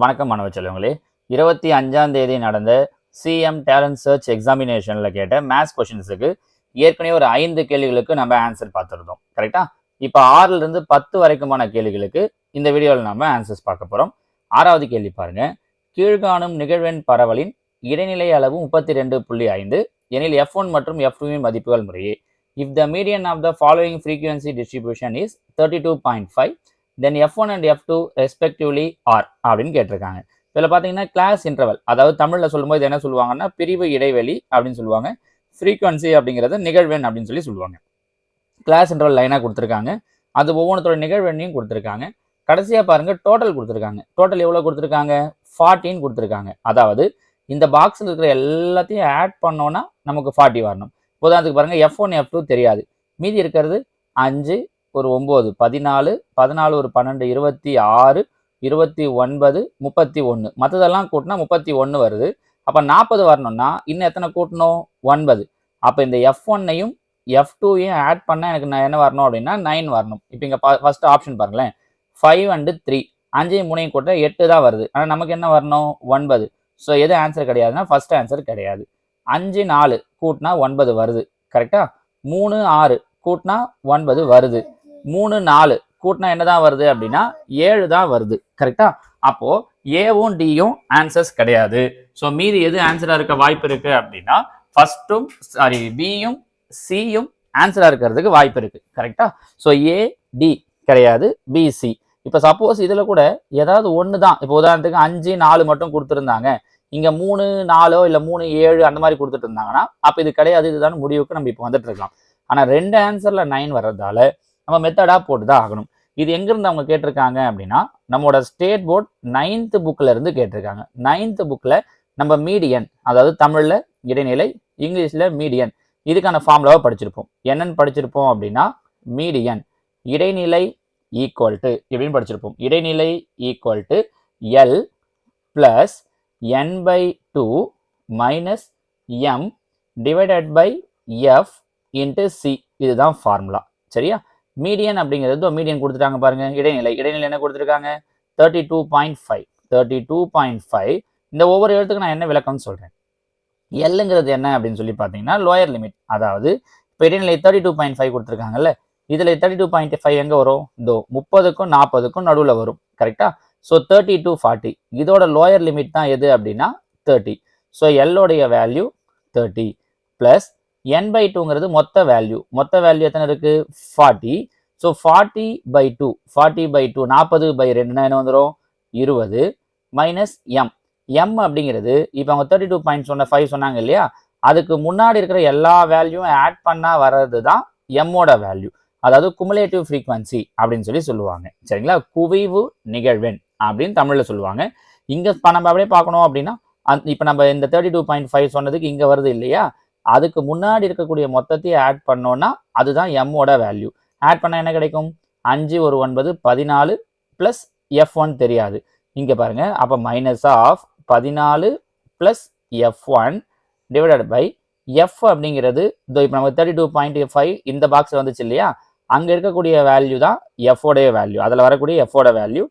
வணக்கம் மாணவ செல்வங்களே. இருபத்தி அஞ்சாம் தேதி நடந்த சிஎம் டேலண்ட் சர்ச் எக்ஸாமினேஷனில் கேட்ட மேத்ஸ் கொஷின்ஸுக்கு ஏற்கனவே ஒரு ஐந்து கேள்விகளுக்கு நம்ம ஆன்சர் பார்த்துருந்தோம். கரெக்டா இப்போ ஆறுலேருந்து பத்து வரைக்குமான கேள்விகளுக்கு இந்த வீடியோவில் நம்ம ஆன்சர்ஸ் பார்க்க போகிறோம் ஆறாவது கேள்வி பாருங்க. கீழ்காணும் நிகழ்வெண் பரவலின் இடைநிலை அளவு முப்பத்தி ரெண்டு புள்ளி ஐந்து எனில் எஃப் ஒன் மற்றும் எஃப் டூவின் மதிப்புகள் முறையே. If the median of the following frequency distribution is thirty two point five then F one and F two respectively are அப்படின்னு கேட்டிருக்காங்க. இதில் பார்த்தீங்கன்னா கிளாஸ் இன்டர்வல் அதாவது தமிழில் சொல்லும்போது என்ன சொல்லுவாங்கன்னா பிரிவு இடைவெளி அப்படின்னு சொல்லுவாங்க. ஃப்ரீக்வன்சி அப்படிங்கிறது நிகழ்வெண் அப்படின்னு சொல்லி சொல்லுவாங்க. கிளாஸ் இன்டர்வல் லைனாக கொடுத்துருக்காங்க. அது ஒவ்வொன்றத்தோட நிகழ்வெண்ணையும் கொடுத்துருக்காங்க. கடைசியாக பாருங்கள் டோட்டல் கொடுத்துருக்காங்க. டோட்டல் எவ்வளோ கொடுத்துருக்காங்க? ஃபார்ட்டின்னு கொடுத்துருக்காங்க. அதாவது இந்த பாக்ஸில் இருக்கிற எல்லாத்தையும் ஆட் பண்ணோன்னா நமக்கு ஃபார்ட்டி வரணும். உதாரணத்துக்கு பாருங்கள் எஃப் ஒன் எஃப் டூ தெரியாது. மீதி இருக்கிறது அஞ்சு ஒரு ஒம்பது பதினாலு பதினாலு ஒரு பன்னெண்டு இருபத்தி ஆறு இருபத்தி ஒன்பது முப்பத்தி ஒன்று மற்றதெல்லாம் கூட்டினா முப்பத்தி ஒன்று வருது. அப்போ நாற்பது வரணும்னா இன்னும் எத்தனை கூட்டணும்? ஒன்பது. அப்போ இந்த எஃப் ஒன்னையும் எஃப் டூவையும் ஆட் பண்ணால் எனக்கு நான் என்ன வரணும் அப்படின்னா நைன் வரணும். இப்போ இங்கே ஃபர்ஸ்ட் ஆப்ஷன் பாருங்களேன். ஃபைவ் அண்டு த்ரீ அஞ்சையும் மூணையும் கூட்ட எட்டு தான் வருது. ஆனால் நமக்கு என்ன வரணும்? ஒன்பது. ஸோ எது ஆன்சர் கிடையாதுன்னா ஃபஸ்ட் ஆன்சர் கிடையாது. அஞ்சு நாலு கூட்டினா ஒன்பது வருது. கரெக்டாக மூணு ஆறு கூட்டினா ஒன்பது வருது. மூணு நாலு. கூட்டினா என்னதான் வருது அப்படின்னா ஏழு தான் வருது. கரெக்டா அப்போ ஏவும் டியும் ஆன்சர்ஸ் கிடையாது. ஸோ மீதி எது ஆன்சரா இருக்க வாய்ப்பு இருக்கு அப்படின்னா ஃபர்ஸ்ட்டும் சாரி பியும் சியும் ஆன்சரா இருக்கிறதுக்கு வாய்ப்பு இருக்கு. கரெக்டா ஸோ ஏ டி கிடையாது பிசி இப்போ சப்போஸ் இதில் கூட ஏதாவது ஒன்று தான். இப்போ உதாரணத்துக்கு அஞ்சு நாலு மட்டும் கொடுத்துருந்தாங்க. இங்கே மூணு நாலோ இல்லை மூணு ஏழு அந்த மாதிரி கொடுத்துட்டு இருந்தாங்கன்னா அப்போ இது கிடையாது. இதுதான் முடிவுக்கு நம்ம இப்போ வந்துட்டு இருக்கலாம். ஆனால் ரெண்டு ஆன்சரில் நைன் வர்றதால நம்ம மெத்தடாக போட்டு தான் ஆகணும். இது எங்கேருந்து அவங்க கேட்டிருக்காங்க அப்படின்னா நம்மளோட ஸ்டேட் போர்ட் நைன்த்து புக்கில் இருந்து கேட்டிருக்காங்க. நைன்த்து புக்கில் நம்ம மீடியன் அதாவது தமிழில் இடைநிலை இங்கிலீஷில் மீடியன் இதுக்கான ஃபார்முலாவை படிச்சிருப்போம். என்னன்னு படிச்சிருப்போம் அப்படின்னா மீடியன் இடைநிலை ஈக்குவல் டு எப்படின்னு படிச்சிருப்போம். இடைநிலை equal to L plus N by two minus M divided by F into C இதுதான் ஃபார்முலா சரியா? மீடியன் அப்படிங்கிறது மீடியன் கொடுத்துட்டாங்க பாருங்க. இடைநிலை. இடைநிலை என்ன கொடுத்துருக்காங்க? Thirty two point five thirty two point five இந்த ஒவ்வொரு எழுத்துக்கு நான் என்ன விளக்கம்னு சொல்கிறேன் எல்லுங்கிறது என்ன அப்படின்னு சொல்லி பார்த்தீங்கன்னா லோயர் லிமிட் அதாவது இப்போ இடைநிலை தேர்ட்டி டூ பாயிண்ட் ஃபைவ் கொடுத்துருக்காங்கல்ல இதில் தேர்ட்டி டூ பாயிண்ட் ஃபைவ் எங்கே வரும்? இதோ முப்பதுக்கும் நாற்பதுக்கும் நடுவில் வரும். கரெக்டாக ஸோ தேர்ட்டி டு ஃபார்ட்டி இதோட லோயர் லிமிட் தான் எது அப்படின்னா thirty so எல்லோடைய value thirty plus N by டூங்கிறது மொத்த வேல்யூ மொத்த வேல்யூ எத்தனை இருக்கு? Forty so forty by two forty by two நாற்பது பை ரெண்டுனா என்ன வந்துடும் இருபது மைனஸ் எம் எம் அப்படிங்கிறது இப்போ அவங்க தேர்ட்டி டூ பாயிண்ட் சொன்ன ஃபைவ் சொன்னாங்க இல்லையா? அதுக்கு முன்னாடி இருக்கிற எல்லா வேல்யூவும் ஆட் பண்ணால் வர்றது தான் எம்மோட வேல்யூ அதாவது குமுலேட்டிவ் ஃப்ரீக்வன்சி அப்படின்னு சொல்லி சொல்லுவாங்க. சரிங்களா? குவிவு நிகழ்வெண் அப்படின்னு தமிழில் சொல்லுவாங்க. இங்கே இப்போ நம்ம அப்படியே பார்க்கணும் அப்படின்னா அந் இப்போ நம்ம இந்த தேர்ட்டி டூ பாயிண்ட் ஃபைவ் சொன்னதுக்கு இங்கே வருது இல்லையா? அதுக்கு முன்னாடி இருக்கக்கூடிய மொத்தத்தையும் ஆட் பண்ணோன்னா அதுதான் எம்மோட வேல்யூ ஆட் பண்ணால் என்ன கிடைக்கும்? அஞ்சு ஒரு ஒன்பது பதினாலு ப்ளஸ் எஃப் ஒன் தெரியாது. இங்கே பாருங்க. அப்போ மைனஸ் ஆஃப் பதினாலு plus F one divided by F அப்படிங்கிறது இதோ இப்போ நம்ம தேர்ட்டி டூ பாயிண்ட் ஃபைவ் இந்த பாக்ஸ் வந்துச்சு இல்லையா? அங்கே இருக்கக்கூடிய வேல்யூ தான் எஃபோடைய வேல்யூ அதில் வரக்கூடிய எஃபோட வேல்யூ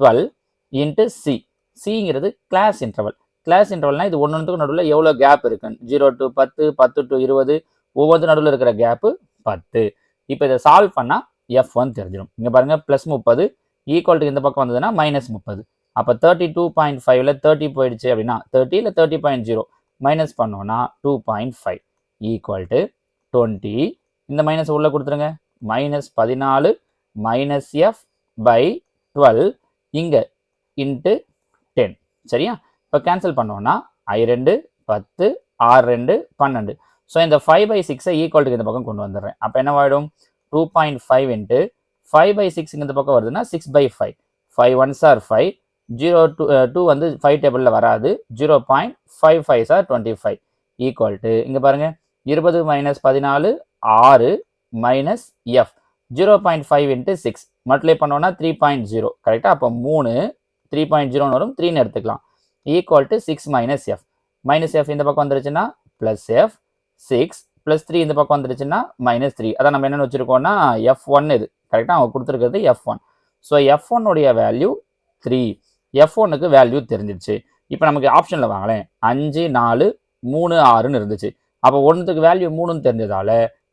டுவெல் இன்ட்டு சி சிங்கிறது கிளாஸ் இன்டர்வல் கிளாஸ் இன்டர்வல்னா இது ஒன்றுத்துக்கும் நடுவில் எவ்வளோ கேப் இருக்குன்னு? ஜீரோ டு பத்து பத்து டு இருபது ஒவ்வொரு நடுவில் இருக்கிற கேப்பு பத்து. இப்போ இதை சால்வ் பண்ணால் எஃப் ஒன் தெரிஞ்சிடும். இங்கே பாருங்கள் ப்ளஸ் முப்பது ஈக்குவல்ட்டு இந்த பக்கம் வந்ததுன்னா மைனஸ் முப்பது. அப்போ தேர்ட்டி டூ பாயிண்ட் ஃபைவ்ல தேர்ட்டி போயிடுச்சு அப்படின்னா தேர்ட்டி இல்லை தேர்ட்டி பாயிண்ட் ஜீரோ மைனஸ் பண்ணோன்னா two point five equal to twenty இந்த மைனஸ் உள்ளே கொடுத்துருங்க. மைனஸ் பதினாலு மைனஸ் எஃப் பை டுவெல் இங்கே இன்ட்டு டென் சரியா? இப்போ கேன்சல் பண்ணோன்னா ஐ ரெண்டு பத்து ஆறு ரெண்டு பன்னெண்டு. ஸோ இந்த ஃபைவ் பை சிக்ஸை ஈக்குவல்ட்டுக்கு இந்த பக்கம் கொண்டு வந்துடுறேன். அப்போ என்னவாயிடும் two point five into five by six இந்த பக்கம் வருதுன்னா six by five five one are five zero two two வந்து ஃபைவ் டேபிளில் வராது. Zero point five five are twenty five equal to இங்கே பாருங்கள் இருபது மைனஸ் பதினாலு ஆறு minus F zero point five into six multiply பண்ணோன்னா த்ரீ பாயிண்ட் ஜீரோ கரெக்டாக அப்போ மூணு த்ரீ பாயிண்ட் ஜீரோன்னு வரும். த்ரீன்னு எடுத்துக்கலாம். Equal to six minus F minus F இந்த பக்கம் வந்துருச்சுன்னா plus F six plus three இந்த பக்கம் வந்துருச்சுன்னா மைனஸ் த்ரீ அதான் நம்ம என்னென்னு வச்சுருக்கோம்னா எஃப் ஒன் இது. கரெக்டாக அவங்க கொடுத்துருக்கிறது எஃப் ஒன் ஸோ எஃப் ஒன்னுடைய வேல்யூ த்ரீ எஃப் ஒன்னுக்கு வேல்யூ தெரிஞ்சிருச்சு. இப்போ நமக்கு ஆப்ஷனில் வாங்களேன். அஞ்சு நாலு மூணு ஆறுன்னு இருந்துச்சு. அப்போ ஒன்றுத்துக்கு வேல்யூ மூணுன்னு தெரிஞ்சதால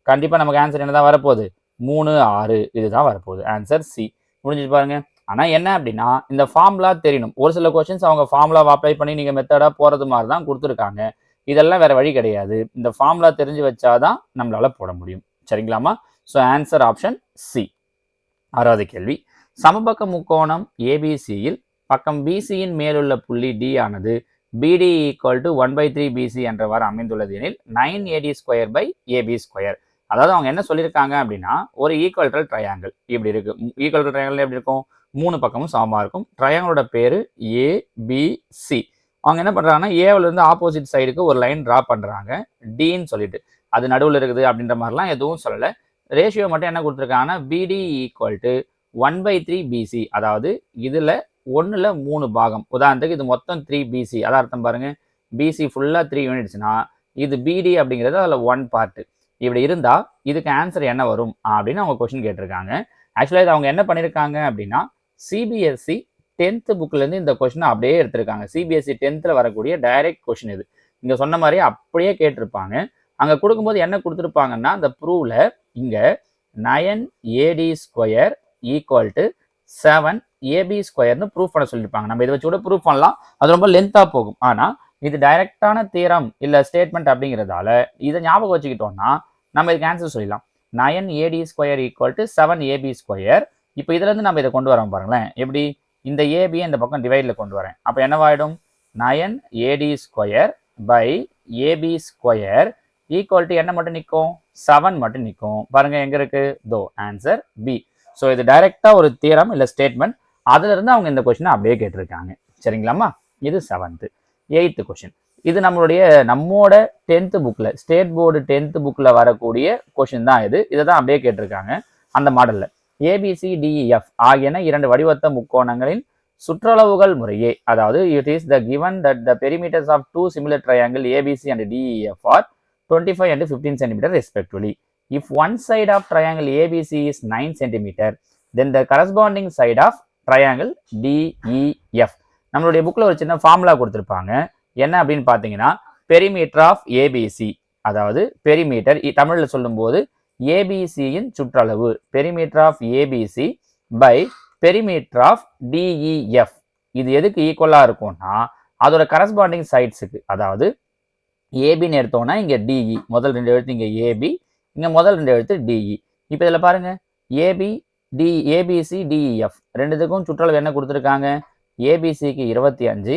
கண்டிப்பாக நமக்கு ஆன்சர் என்ன தான் வரப்போகுது? மூணு ஆறு. இதுதான் வரப்போகுது. ஆன்சர் சி முடிஞ்சிட்டு பாருங்கள் ஆனால் என்ன அப்படின்னா இந்த ஃபார்முலா தெரியணும். ஒரு சில கொஷின்ஸ் அவங்க ஃபார்முலாவை அப்ளை பண்ணி நீங்கள் மெத்தடாக போகிறது மாதிரி தான் கொடுத்துருக்காங்க. இதெல்லாம் வேறு வழி கிடையாது. இந்த ஃபார்முலா தெரிஞ்சு வச்சாதான் நம்மளால் போட முடியும். சரிங்களாமா ஸோ ஆன்சர் ஆப்ஷன் சி ஆறாவது கேள்வி. சமபக்க முக்கோணம் ஏபிசியில் பக்கம் பிசியின் மேலுள்ள புள்ளி டி ஆனது BD equal to one by three BC என்றவாறு அமைந்துள்ளது எனில் nine AD square by AB square அதாவது அவங்க என்ன சொல்லியிருக்காங்க அப்படின்னா ஒரு ஈக்குவல்ட்ரல் ட்ரையாங்கிள் இப்படி இருக்கு. ஈக்குவல்ட்ரல் ட்ரையாங்கிள் எப்படி இருக்கும்? மூணு பக்கமும் சமமாக இருக்கும். ட்ரையாங்கிளோட பேர் ஏபிசி அவங்க என்ன பண்ணுறாங்கன்னா ஏவிலருந்து ஆப்போசிட் சைடுக்கு ஒரு லைன் ட்ரா பண்ணுறாங்க டின்னு சொல்லிட்டு. அது நடுவில் இருக்குது அப்படின்ற மாதிரிலாம் எதுவும் சொல்லலை. ரேஷியோ மட்டும் என்ன கொடுத்துருக்காங்கன்னா BD equal to one by three BC அதாவது இதில் ஒன்றில் மூணு பாகம். உதாரணத்துக்கு இது மொத்தம் த்ரீ பிசி அதான் அர்த்தம் பாருங்கள் பிசி ஃபுல்லாக த்ரீ யூனிட்ஸ்னால் இது பிடி அப்படிங்கிறது அதில் ஒன் பார்ட்டு இப்படி இருந்தால் இதுக்கு ஆன்சர் என்ன வரும்? அப்படின்னு அவங்க கொஷின் கேட்டிருக்காங்க. ஆக்சுவலாக இது அவங்க என்ன பண்ணியிருக்காங்க அப்படின்னா சிபிஎஸ்சி டென்த்து புக்லேருந்து இந்த கொஷினை அப்படியே எடுத்திருக்காங்க. சிபிஎஸ்சி டென்த்தில் வரக்கூடிய டைரக்ட் கொஷின் இது. இங்கே சொன்ன மாதிரி அப்படியே கேட்டிருப்பாங்க. அங்கே கொடுக்கும்போது என்ன கொடுத்துருப்பாங்கன்னா அந்த ப்ரூவில் இங்கே nine AD square equal to seven AB ஸ்கொயர்னு ப்ரூஃப் பண்ண சொல்லியிருப்பாங்க நம்ம இதை வச்சு கூட ப்ரூஃப் பண்ணலாம். அது ரொம்ப லென்த்தாக போகும். ஆனால் இது டைரக்டான தீரம் இல்லை ஸ்டேட்மெண்ட் அப்படிங்கிறதால இதை ஞாபகம் வச்சுக்கிட்டோம்னா நம்ம இதுக்கு ஆன்சர் சொல்லிடலாம். Nine AD square equal to seven AB square இப்போ இதுலேருந்து நம்ம இதை கொண்டு வரோம் பாருங்களேன். எப்படி? இந்த ஏபியை இந்த பக்கம் டிவைடில் கொண்டு வரேன். அப்போ என்னவாயிடும் nine AD square by AB square equal to என்ன மட்டும் நிற்கும்? செவன் மட்டும் நிற்கும். பாருங்கள் எங்கே இருக்குது தோ ஆன்சர் பி ஸோ இது டைரெக்டாக ஒரு தீரம் இல்லை ஸ்டேட்மெண்ட் அதுலேருந்து அவங்க இந்த கொஸ்டினை அப்படியே கேட்டிருக்காங்க. சரிங்களாம்மா? இது செவன்த்து எயித்து கொஷின் இது நம்மளுடைய நம்மோட டென்த்து புக்கில் ஸ்டேட் போர்டு டென்த்து புக்கில் வரக்கூடிய கொஷின் தான் இது. இதை தான் அப்படியே கேட்டிருக்காங்க அந்த மாடலில் ஏபிசி டிஇஎஃப் ஆகியன இரண்டு வடிவத்த முக்கோணங்களின் சுற்றளவுகள் முறையே. அதாவது it is the given that the perimeters of two similar triangle ABC and DEF are twenty five and fifteen centimetre respectively if one side of triangle ABC is nine centimetre then the corresponding side of triangle DEF நம்மளுடைய புக்கில் ஒரு சின்ன formula கொடுத்துருப்பாங்க. என்ன அப்படின்னு பார்த்தீங்கன்னா perimeter of ABC அதாவது perimeter தமிழில் சொல்லும்போது ஏபிசியின் சுற்றளவு. Perimeter of ABC by perimeter of DEF இது எதுக்கு ஈக்குவலாக இருக்கும்னா அதோட கரஸ்பாண்டிங் சைட்ஸுக்கு அதாவது ஏபின்னு எடுத்தோம்னா இங்கே டிஇ முதல் ரெண்டு எழுத்து இங்கே ஏபி இங்கே முதல் ரெண்டு எழுத்து டிஇ இப்போ இதில் பாருங்க. ஏபி டி ஏபிசி டிஇஎஃப் ரெண்டுத்துக்கும் சுற்றளவு என்ன கொடுத்துருக்காங்க? ஏபிசிக்கு இருபத்தி அஞ்சு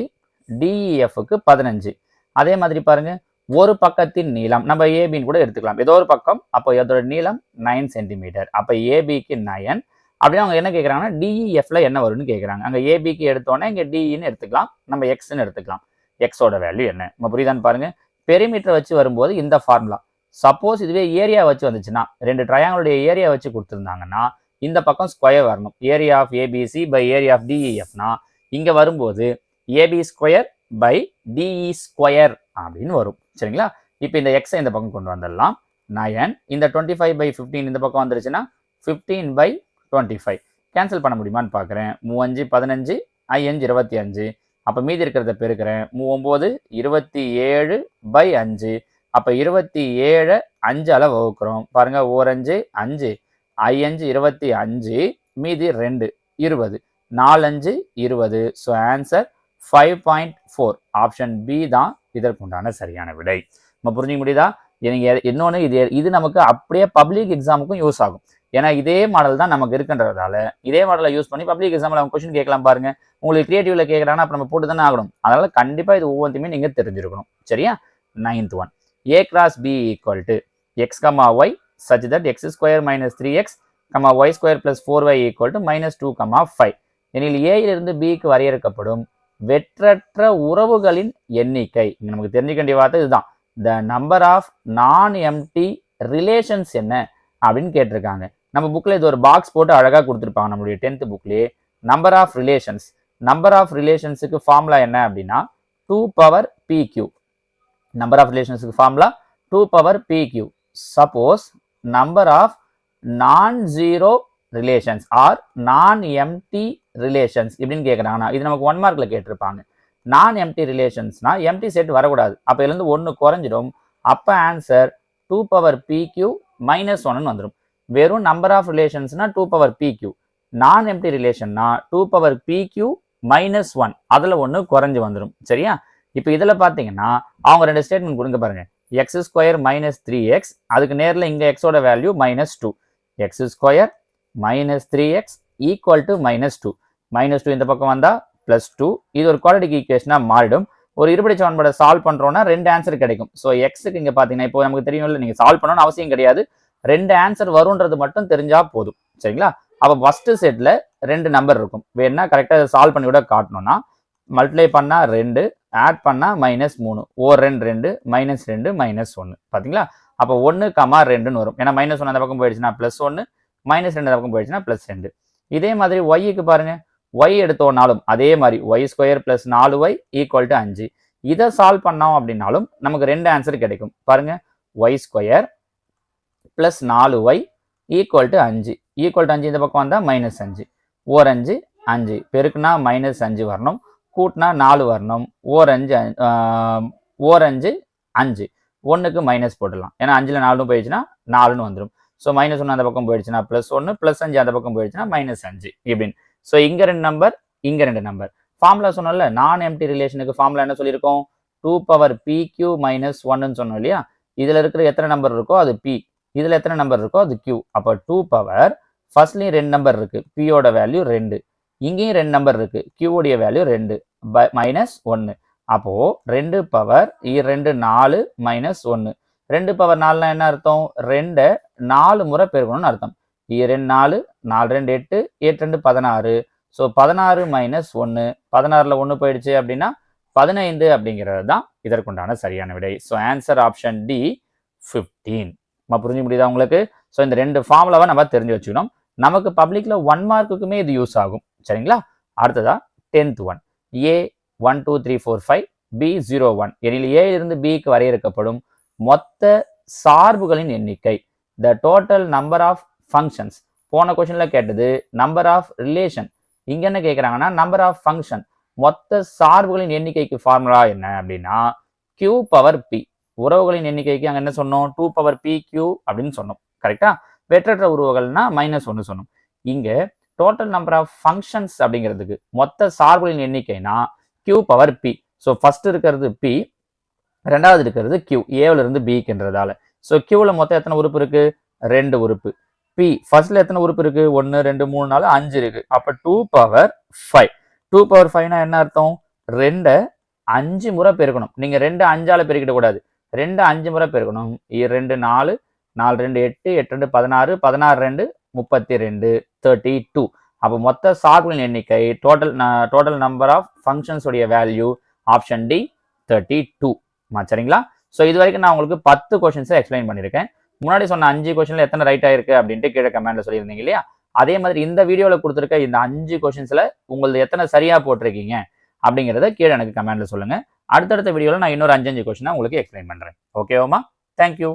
டிஇஎஃப்க்கு பதினஞ்சு. அதே மாதிரி பாருங்க ஒரு பக்கத்தின் நீளம் நம்ம ஏபின்னு கூட எடுத்துக்கலாம். ஏதோ ஒரு பக்கம் அப்போ அதோட நீளம் நைன் சென்டிமீட்டர். அப்போ ஏபிக்கு நயன் அப்படின்னு அவங்க என்ன கேட்குறாங்கன்னா டிஇஎஃப்ல என்ன வரும்னு கேட்குறாங்க அங்கே ஏபிக்கு எடுத்தோன்னே இங்கே டிஇன்னு எடுத்துக்கலாம். நம்ம எக்ஸ்ன்னு எடுத்துக்கலாம். எக்ஸோட வேல்யூ என்ன? நம்ம புரியுதான்னு பாருங்கள் பெரிமீட்டர் வச்சு வரும்போது இந்த ஃபார்முலா. சப்போஸ் இதுவே ஏரியா வச்சு வந்துச்சுன்னா ரெண்டு ட்ரையாங்களுடைய ஏரியா வச்சு கொடுத்துருந்தாங்கன்னா இந்த பக்கம் ஸ்கொயர் வரணும். Area of ABC by area of டிஇஎஃப்னா இங்கே வரும்போது AB square by DE square அப்படின்னு வரும். சரிங்களா? இப்போ இந்த எக்ஸை இந்த பக்கம் கொண்டு வந்துடலாம். நயன் இந்த டுவெண்ட்டி ஃபைவ் பை ஃபிஃப்டீன் இந்த பக்கம் வந்துருச்சுன்னா fifteen by twenty five cancel பண்ண முடியுமான்னு பார்க்குறேன் மூவஞ்சு பதினஞ்சு ஐயஞ்சு இருபத்தி அஞ்சு. அப்போ மீதி இருக்கிறத பெருக்கிறேன். மூவொம்போது இருபத்தி ஏழு பை அஞ்சு. அப்போ இருபத்தி ஏழு அஞ்சால் வகுக்கிறோம். பாருங்கள் ஓரஞ்சு அஞ்சு. ஐயஞ்சு இருபத்தி அஞ்சு. மீதி ரெண்டு இருபது. நாலஞ்சு இருபது. So answer five point four option B தான் இதற்குண்டான சரியான விடை. நம்ம புரிஞ்சுக்க முடியுதா? நீங்கள் இன்னொன்று இது இது நமக்கு அப்படியே பப்ளிக் எக்ஸாமுக்கும் யூஸ் ஆகும். ஏன்னா இதே மாடல் தான் நமக்கு இருக்குன்றதால இதே மாடலை யூஸ் பண்ணி பப்ளிக் எக்ஸாமில் அவங்க கொஸ்டின் கேட்கலாம் பாருங்க. உங்களுக்கு கிரியேட்டிவ்ல கேட்குறாங்கன்னா அப்போ நம்ம போட்டு தானே ஆகணும். அதனால கண்டிப்பாக இது ஒவ்வொன்றையுமே நீங்கள் தெரிஞ்சிருக்கணும். சரியா? Ninth one A cross B equal to X comma Y such that X square minus three X comma Y square plus four Y equal to minus two comma five எனில் ஏயிலிருந்து பிக்கு வரையறுக்கப்படும் வெற்றற்ற உறவுகளின் எண்ணிக்கை. இங்கே நமக்கு தெரிஞ்சுக்க வேண்டிய வார்த்தை இதுதான். The number of non empty relations என்ன அப்படின்னு கேட்டிருக்காங்க. நம்ம புக்கில் இது ஒரு பாக்ஸ் போட்டு அழகாக கொடுத்துருப்பாங்க நம்மளுடைய tenth புக்லேயே number of relations number of ரிலேஷன்ஸுக்கு formula என்ன அப்படின்னா two power P Q number of ரிலேஷன்ஸுக்கு formula two power P Q suppose number of non zero relations are non empty relations இப்படின்னு கேட்குறாங்கன்னா இது நமக்கு ஒன் மார்க்கில் கேட்டிருப்பாங்க. நான் எம்டி ரிலேஷன்ஸ்னா எம்டி செட் வரக்கூடாது. அப்போ இதுலேருந்து ஒன்று குறைஞ்சிடும். அப்போ answer two power PQ minus ஒன்னு வந்துடும் வெறும் நம்பர் ஆஃப் ரிலேஷன்ஸ்னா two power PQ non empty ரிலேஷன்னா two power PQ minus one அதில் ஒன்று குறைஞ்சி வந்துடும் சரியா? இப்போ இதில் பார்த்தீங்கன்னா அவங்க ரெண்டு ஸ்டேட்மெண்ட் கொடுங்க பாருங்க. X square minus three X அதுக்கு நேரில் இங்கே எக்ஸோட value minus two X square minus three X equal to minus two minus two இந்த பக்கம் வந்தால் ப்ளஸ் டூ இது ஒரு குவாலிட்டிக் ஈக்குவேஷனாக மாறிடும். ஒரு இருபடி சமன்பாடை சால்வ் பண்ணுறோன்னா ரெண்டு ஆன்சர் கிடைக்கும். ஸோ எக்ஸுக்கு இங்கே பார்த்தீங்கன்னா இப்போ நமக்கு தெரியும் இல்லை நீங்கள் சால்வ் பண்ணணும்னு அவசியம் கிடையாது. ரெண்டு ஆன்சர் வரும்ன்றது மட்டும் தெரிஞ்சால் போதும். சரிங்களா? அப்போ ஃபர்ஸ்ட் செட்டில் ரெண்டு நம்பர் இருக்கும். வேணா கரெக்டாக சால்வ் பண்ணி கூட காட்டணும்னா மல்டிப்ளை பண்ணால் ரெண்டு ஆட் பண்ணால் மைனஸ் மூணு. ஓ ரெண்டு ரெண்டு மைனஸ் ரெண்டு மைனஸ் ஒன்று பார்த்தீங்களா அப்போ ஒன்று கமா ரெண்டுன்னு வரும். ஏன்னா மைனஸ் ஒன்று அந்த பக்கம் போயிடுச்சுன்னா ப்ளஸ் ஒன்று மைனஸ் ரெண்டு அந்த பக்கம் போயிடுச்சுன்னா ப்ளஸ் ரெண்டு. இதே மாதிரி ஒய்க்கு பாருங்க. ஒய் எடுத்தோம்னாலும் அதே மாதிரி ஒய் ஸ்கொயர் ப்ளஸ் நாலு ஒய் ஈக்குவல் டு அஞ்சு. இதை சால்வ் பண்ணோம் அப்படின்னாலும் நமக்கு ரெண்டு ஆன்சர் கிடைக்கும். பாருங்க. ஒய் ஸ்கொயர் ப்ளஸ் நாலு ஒய் ஈக்குவல் டு அஞ்சு. ஈக்குவல் டு அஞ்சு இந்த பக்கம் வந்தால் மைனஸ் அஞ்சு. ஓர் அஞ்சு. அஞ்சு பெருக்குனா மைனஸ் அஞ்சு வரணும். கூட்டினா நாலு வரணும். ஓர் அஞ்சு ஓர் அஞ்சு அஞ்சு. ஒன்றுக்கு மைனஸ் போட்டுடலாம். ஏன்னா அஞ்சில் நாலுன்னு போயிடுச்சுன்னா நாலுன்னு வந்துடும் ஸோ மைனஸ் ஒன்று அந்த பக்கம் போயிடுச்சுன்னா ப்ளஸ் ஒன்று ப்ளஸ் அஞ்சு அந்த பக்கம் போயிடுச்சுன்னா மைனஸ் அஞ்சு இப்படின்னு. ஸோ இங்கே ரெண்டு நம்பர் இங்கே ரெண்டு நம்பர் ஃபார்முலா சொன்னோம்ல நான் எம்டி ரிலேஷனுக்கு ஃபார்முலா என்ன சொல்லியிருக்கோம்? Two power P Q minus ஒன்னு சொன்னோம் இல்லையா? இதில் இருக்கிற எத்தனை நம்பர் இருக்கோ அது பி இதில் எத்தனை நம்பர் இருக்கோ அது கியூ அப்போ டூ பவர் ஃபர்ஸ்ட்லேயும் ரெண்டு நம்பர் இருக்குது பியோட வேல்யூ ரெண்டு. இங்கேயும் ரெண்டு நம்பர் இருக்குது கியூவோடைய வேல்யூ ரெண்டு. மைனஸ் ஒன்று அப்போது ரெண்டு பவர் ரெண்டு நாலு மைனஸ் ஒன்று ரெண்டு பவர் நாலுனா என்ன அர்த்தம்? ரெண்டை நாலு முறை பெருக்கணும்னு அர்த்தம். ரெண்டு நாலு நாலு ரெண்டு எட்டு எட்டு ரெண்டு பதினாறு. ஸோ பதினாறு மைனஸ் ஒன்று பதினாறில் ஒன்று போயிடுச்சு அப்படின்னா பதினைந்து அப்படிங்கிறது தான் இதற்குண்டான சரியான விடை. So answer option D fifteen நம்ம புரிஞ்சு முடியுதா உங்களுக்கு? ஸோ இந்த ரெண்டு ஃபார்முலாவை நம்ம தெரிஞ்சு வச்சுக்கணும். நமக்கு பப்ளிக்கில் ஒன் மார்க்குக்குமே இது யூஸ் ஆகும். சரிங்களா? அடுத்ததா tenth one A one two three four five B zero one எனில் ஏ இருந்து பிக்கு வரையறுக்கப்படும். மொத்த சார்புகளின் எண்ணிக்கை. The total number of functions போன கொஷனில் கேட்டது நம்பர் ஆஃப் ரிலேஷன் இங்கே என்ன கேட்குறாங்கன்னா நம்பர் ஆஃப் ஃபங்க்ஷன் மொத்த சார்புகளின் எண்ணிக்கைக்கு ஃபார்முலா என்ன அப்படின்னா கியூ பவர் பி உறவுகளின் எண்ணிக்கைக்கு அங்கே என்ன சொன்னோம்? டூ பவர் பி கியூ அப்படின்னு சொன்னோம். கரெக்டா வெற்றற்ற உறவுகள்னா மைனஸ் ஒன்று சொன்னோம். இங்கே டோட்டல் நம்பர் ஆஃப் ஃபங்க்ஷன்ஸ் அப்படிங்கிறதுக்கு மொத்த சார்புகளின் எண்ணிக்கைனா Q power P so first இருக்கிறது பி ரெண்டாவது இருக்கிறது கியூ ஏவில் இருந்து பிக்குன்றதால ஸோ கியூவில் மொத்தம் எத்தனை உறுப்பு இருக்குது ரெண்டு உறுப்பு. பி ஃபர்ஸ்ட்ல எத்தனை உறுப்பு இருக்கு? ஒன்று ரெண்டு மூணு நாலு அஞ்சு இருக்கு. அப்போ two power five two power ஃபைவ்னா என்ன அர்த்தம்? ரெண்டை அஞ்சு முறை பெருக்கணும். நீங்கள் ரெண்டு அஞ்சால் பெருக்கிட கூடாது. ரெண்டு அஞ்சு முறை பெருக்கணும். ரெண்டு நாலு நாலு ரெண்டு எட்டு எட்டு ரெண்டு பதினாறு பதினாறு ரெண்டு முப்பத்தி ரெண்டு தேர்ட்டி டூ அப்போ மொத்த சாக்குகளின் எண்ணிக்கை total total number of functions உடைய value option D thirty two சரிங்களா? ஸோ இது வரைக்கும் நான் உங்களுக்கு பத்து கொஷின்ஸை எக்ஸ்பிளைன் பண்ணியிருக்கேன். முன்னாடி சொன்ன அஞ்சு கொஷின்ல எத்தனை ரைட் ஆயிருக்கு அப்படின்ட்டு கீழே கமெண்ட்ல சொல்லியிருந்தீங்க இல்லையா? அதே மாதிரி இந்த வீடியோவில் கொடுத்துருக்க இந்த அஞ்சு கொஷின்ஸில் உங்களுக்கு எத்தனை சரியாக போட்டிருக்கீங்க அப்படிங்கிறத கீழே எனக்கு கமெண்ட்ல சொல்லுங்கள் அடுத்தடுத்த வீடியோவில் நான் இன்னொரு அஞ்சு அஞ்சு கொஷினை உங்களுக்கு எக்ஸ்பிளைன் பண்ணுறேன் ஓகேவாமா தேங்க்யூ